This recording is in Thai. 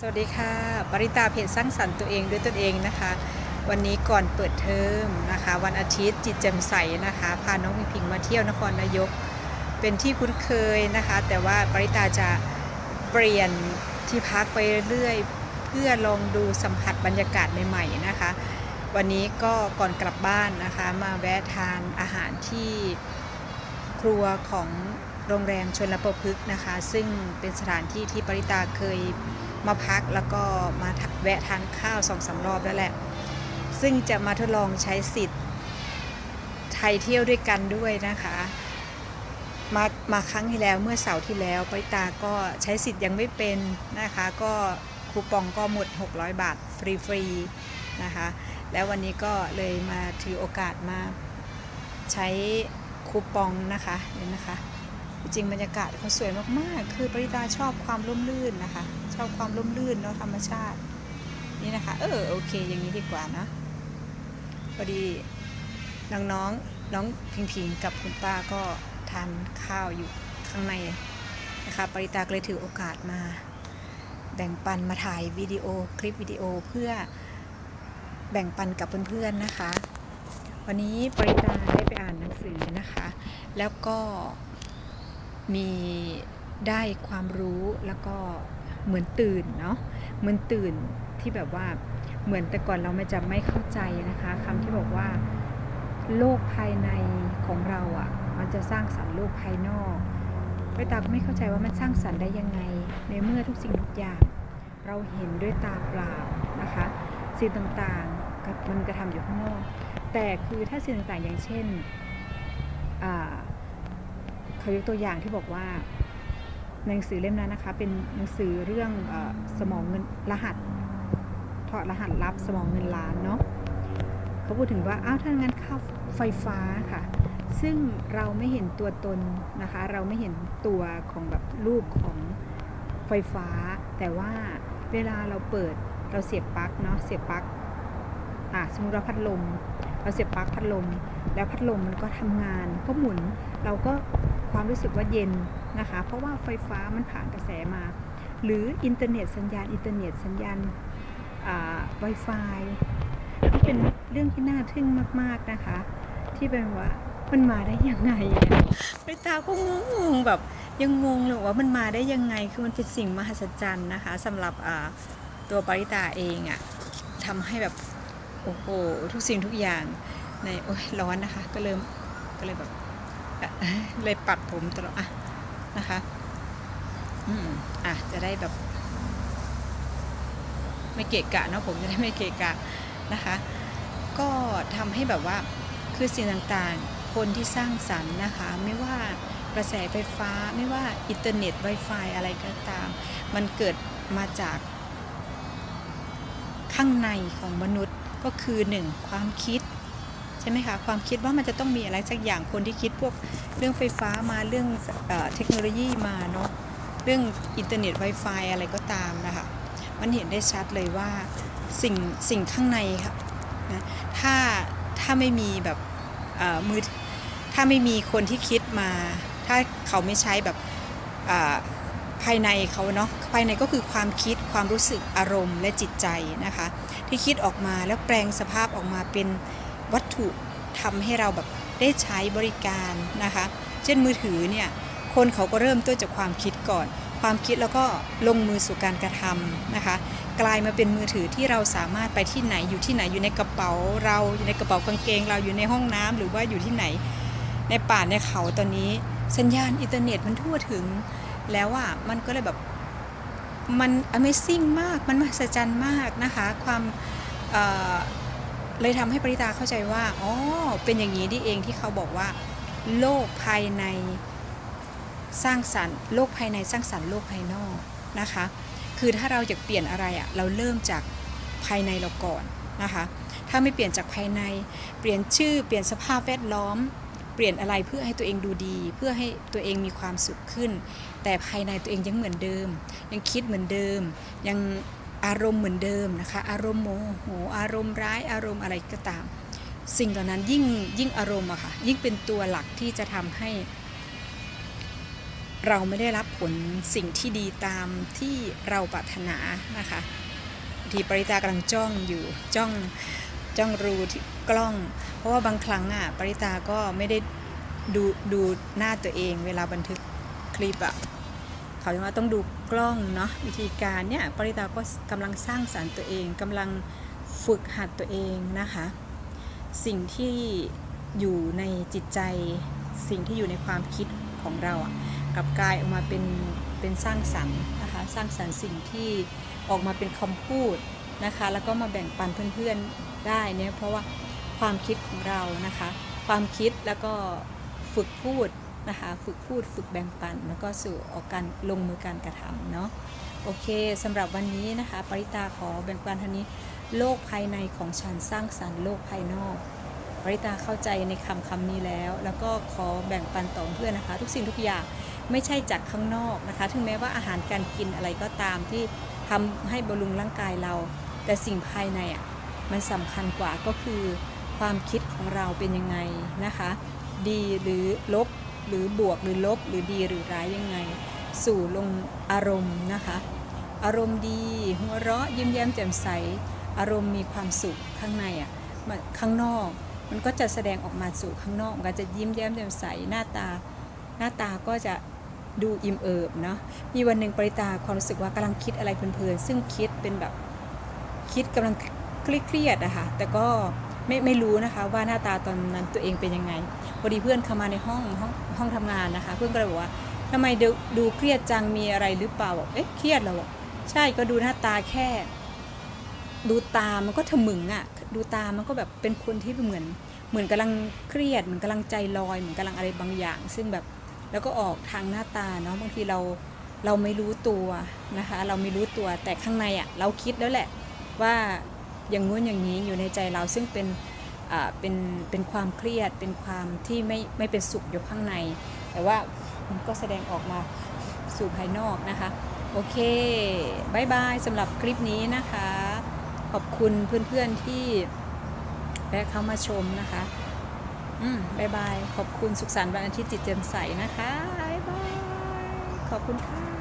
สวัสดีค่ะ ปริตาเพจสร้างสรรค์ตัวเองด้วยตนเองนะคะ วันนี้ก่อนเปิดเทอมนะคะ วันอาทิตย์จิตแจ่มใสนะคะ พาน้องพิงพิงมาเที่ยวนครนายก เป็นที่คุ้นเคยนะคะ แต่ว่าปริตาจะเปลี่ยนที่พักไปเรื่อยเพื่อลองดูสัมผัสบรรยากาศใหม่ๆนะคะ วันนี้ก็ก่อนกลับบ้านนะคะ มาแวะทานอาหารที่ครัวของโรงแรมชนรประพฤกษ์นะคะ ซึ่งเป็นสถานที่ที่ปริตาเคย มาพักแล้วก็มาแวะทานข้าวสองสารอบแล้วแหละ ซึ่งจะมาทดลองใช้สิทธิ์ไทยเที่ยวด้วยกันด้วยนะคะมามาครั้งที่แล้วเมื่อเสาร์ที่แล้วไปตาก็ใช้สิทธิ์ยังไม่เป็นนะคะ ก็คูปองก็หมด 600 บาทฟรีๆนะคะ แล้ววันนี้ก็เลยมาถือโอกาสมาใช้คูปองนะคะเนี่ยนะคะ จริงบรรยากาศเขาสวยมากๆ คือปริตาชอบความร่มรื่นนะคะ ชอบความร่มรื่นเนาะธรรมชาติ นี่นะคะ เออโอเค อย่างนี้ดีกว่านะพอดีน้องน้องๆน้องพิงพิงกับคุณป้าก็ทานข้าวอยู่ข้างในนะคะ ปริตาก็เลยถือโอกาสมา แบ่งปันมาถ่ายวิดีโอคลิปวิดีโอเพื่อแบ่งปันกับเพื่อนๆนะคะ วันนี้ปริตาได้ไปอ่านหนังสือนะคะ แล้วก็ มีได้ความรู้แล้วก็เหมือนตื่นเนาะเหมือนตื่นที่แบบว่าเหมือนแต่ก่อนเราไม่จะไม่เข้าใจนะคะคำที่บอกว่าโลกภายในของเราอะ่ะ มันจะสร้างสรรค์โลกภายนอกไปตาก็ไม่เข้าใจว่ามันสร้างสรรค์ได้ยังไง ในเมื่อทุกสิ่งทุกอย่าง เราเห็นด้วยตาเปล่านะคะ สิ่งต่างๆก็มันกระทำอยู่ข้างนอก แต่คือถ้าสิ่งต่างๆอย่างเช่นอ่า เขายกตัวอย่างที่บอกว่าหนังสือเล่มนั้นนะคะ เป็นหนังสือเรื่องอสมองเงินรหัสถอดรหัสลับสมองเงินล้านเนาะเขาพูดถึงว่าอ้าวถ้างั้นค่าไฟฟ้าค่ะ ซึ่งเราไม่เห็นตัวตนนะคะ เราไม่เห็นตัวของแบบรูปของไฟฟ้า แต่ว่าเวลาเราเปิดเราเสียบปลั๊กเนาะเสียบปลั๊กอะสมมติว่าพัดลม เราเสียบปลั๊กพัดลม แล้วพัดลมมันก็ทำงานก็หมุนเราก็ ความรู้สึกว่าเย็นนะคะ เพราะว่าไฟฟ้ามันผ่านกระแสมา หรืออินเทอร์เน็ตสัญญาณอินเทอร์เน็ตสัญญาณอ่า Wi-Fi ก็เป็นเรื่องที่น่าทึ่งมากๆนะคะ ที่เป็นว่ามันมาได้ยังไงไปตาก็งงแบบยังงงเลยว่ามันมาได้ยังไงคือมันเป็นสิ่งมหัศจรรย์นะคะสำหรับตัวปริตาเองอะทำให้แบบโอ้โหทุกสิ่งทุกอย่างในโอ้ยร้อนนะคะ ก็เริ่มก็เลยแบบ เลยปัดผมตลอดอะนะคะ อืมอะจะได้แบบ ไม่เกะกะเนาะผมจะได้ไม่เกะกะนะคะ ก็ทำให้แบบว่าคือสิ่งต่างๆ คนที่สร้างสรรค์นะคะ ไม่ว่ากระแสไฟฟ้าไม่ว่าอินเทอร์เน็ต Wi-Fi อะไรก็ตาม มันเกิดมาจากข้างในของมนุษย์ก็คือหนึ่งความคิด ช่ไหมคะ ความคิดว่ามันจะต้องมีอะไรสักอย่างคนที่คิดพวกเรื่องไฟฟ้ามาเรื่องเอเทคโนโลยีมาเนาะเรื่องอินเทอร์เน็ต Wi-Fi อะไรก็ตามนะคะ มันเห็นได้ชัดเลยว่าสิ่งสิ่งข้างในค่ะนะถ้าถ้าไม่มีแบบมือถ้าไม่มีคนที่คิดมา ถ้าเขาไม่ใช้แบบภายในเขาเนาะภายในก็คือความคิดความรู้สึกอารมณ์และจิตใจนะคะ ที่คิดออกมาแล้วแปลงสภาพออกมาเป็น วัตถุทำให้เราแบบได้ใช้บริการนะคะ เช่นมือถือเนี่ยคนเขาก็เริ่มต้นจากความคิดก่อน ความคิดแล้วก็ลงมือสู่การกระทำนะคะ กลายมาเป็นมือถือที่เราสามารถไปที่ไหนอยู่ที่ไหนอยู่ในกระเป๋าเราอยู่ในกระเป๋ากางเกง เราอยู่ในห้องน้ำหรือว่าอยู่ที่ไหน ในป่าในเขาตอนนี้สัญญาณอินเทอร์เน็ตมันทั่วถึง แล้วอะมันก็เลยแบบมัน Amazing มากมันมหัศจรรย์มากนะคะ ความ เลยทำให้ปริตาเข้าใจว่าอ๋อเป็นอย่างนี้นี่เองที่เขาบอกว่า โลกภายในสร้างสรรค์โลกภายในสร้างสรรค์โลกภายนอกนะคะ คือถ้าเราอยากเปลี่ยนอะไรอะ่ะเราเริ่มจากภายในเราก่อนนะคะ ถ้าไม่เปลี่ยนจากภายใน เปลี่ยนชื่อเปลี่ยนสภาพแวดล้อม เปลี่ยนอะไรเพื่อให้ตัวเองดูดี เพื่อให้ตัวเองมีความสุขขึ้น แต่ภายในตัวเองยังเหมือนเดิม ยังคิดเหมือนเดิม ยัง อารมณ์เหมือนเดิมนะคะ อารมณ์โมโหอารมณ์ร้ายอารมณ์อะไรก็ตาม สิ่งเหล่านั้นยิ่งยิ่งอารมณ์อะค่ะยิ่งเป็นตัวหลักที่จะทำให้ เราไม่ได้รับผลสิ่งที่ดีตามที่เราปรารถนานะคะทีปริตากำลังจ้องอยู่จ้องจ้องรูที่กล้อง เพราะว่าบางครั้งอะปริตาก็ไม่ได้ดูดูหน้าตัวเองเวลาบันทึกคลิปอะ เขาว่าต้องดูกล้องเนาะวิธีการเนี่ยปริตาก็กำลังสร้างสรรค์ตัวเองกำลังฝึกหัดตัวเองนะคะ สิ่งที่อยู่ในจิตใจ สิ่งที่อยู่ในความคิดของเราอะกลับกลายออกมาเป็นเป็นสร้างสรรค์นะคะสร้างสรรค์สิ่งที่ออกมาเป็นคำพูดนะคะ แล้วก็มาแบ่งปันเพื่อนๆได้เนี่ยเพราะว่าความคิดของเรานะคะ ความคิดแล้วก็ฝึกพูด นะคะฝึกพูดฝึกแบ่งปัน แล้วก็สู่ออกการลงมือการกระทำเนาะโอเคสำหรับวันนี้นะคะ ปริตาขอแบ่งปันท่านี้ โลกภายในของฉันสร้างสรรค์โลกภายนอก ปริตาเข้าใจในคำคำนี้แล้ว แล้วก็ขอแบ่งปันต่อเพื่อนนะคะ ทุกสิ่งทุกอย่างไม่ใช่จากข้างนอกนะคะ ถึงแม้ว่าอาหารการกินอะไรก็ตามที่ทำให้บำรุงร่างกายเรา แต่สิ่งภายในอะมันสำคัญกว่าก็คือความคิดของเราเป็นยังไงนะคะ ดีหรือลบ หรือบวกหรือลบหรือดีหรือร้ายยังไง สู่ลงอารมณ์นะคะ อารมณ์ดีหัวเราะยิ้มแย้มแจ่มใส อารมณ์มีความสุขข้างในอะข้างนอก มันก็จะแสดงออกมาสู่ข้างนอก มันก็จะยิ้มแย้มแจ่มใสหน้าตา หน้าตาก็จะดูอิ่มเอิบเนาะมีวันหนึ่งปริตาความรู้สึกว่ากำลังคิดอะไรเพลินๆซึ่งคิดเป็นแบบคิดกำลังเครียดๆอะค่ะแต่ก็ ไม่ไม่รู้นะคะว่าหน้าตาตอนนั้นตัวเองเป็นยังไง พอดีเพื่อนเข้ามาในห้องห้องห้องทำงานนะคะ เพื่อนก็เลยบอกว่าทำไมดูดูเครียดจังมีอะไรหรือเปล่าบอกเอ๊ะเครียดเหรอบอกใช่ก็ดูหน้าตาแค่ ดูตามันก็ถมึงอะ่ะดูตามันก็แบบเป็นคนที่เหมือน เหมือนกำลังเครียดเหมือนกำลังใจลอย เหมือนกำลังอะไรบางอย่าง ซึ่งแบบแล้วก็ออกทางหน้าตาเนาะบางทีเราเราไม่รู้ตัวนะคะ เราไม่รู้ตัวแต่ข้างในอะ่ะเราคิดแล้วแหละว่า อย่างงู้นอย่างนี้อยู่ในใจเราซึ่งเป็นเป็นเป็นความเครียดเป็นความที่ไม่ไม่เป็นสุขอยู่ข้างใน แต่ว่ามันก็แสดงออกมาสู่ภายนอกนะคะ โอเคบายบายสำหรับคลิปนี้นะคะ ขอบคุณเพื่อนๆที่แวะเข้ามาชมนะคะอืมบายบาย ขอบคุณสุขสันต์วันอาทิตย์จิตแจ่มใสนะคะบายบาย ขอบคุณค่ะ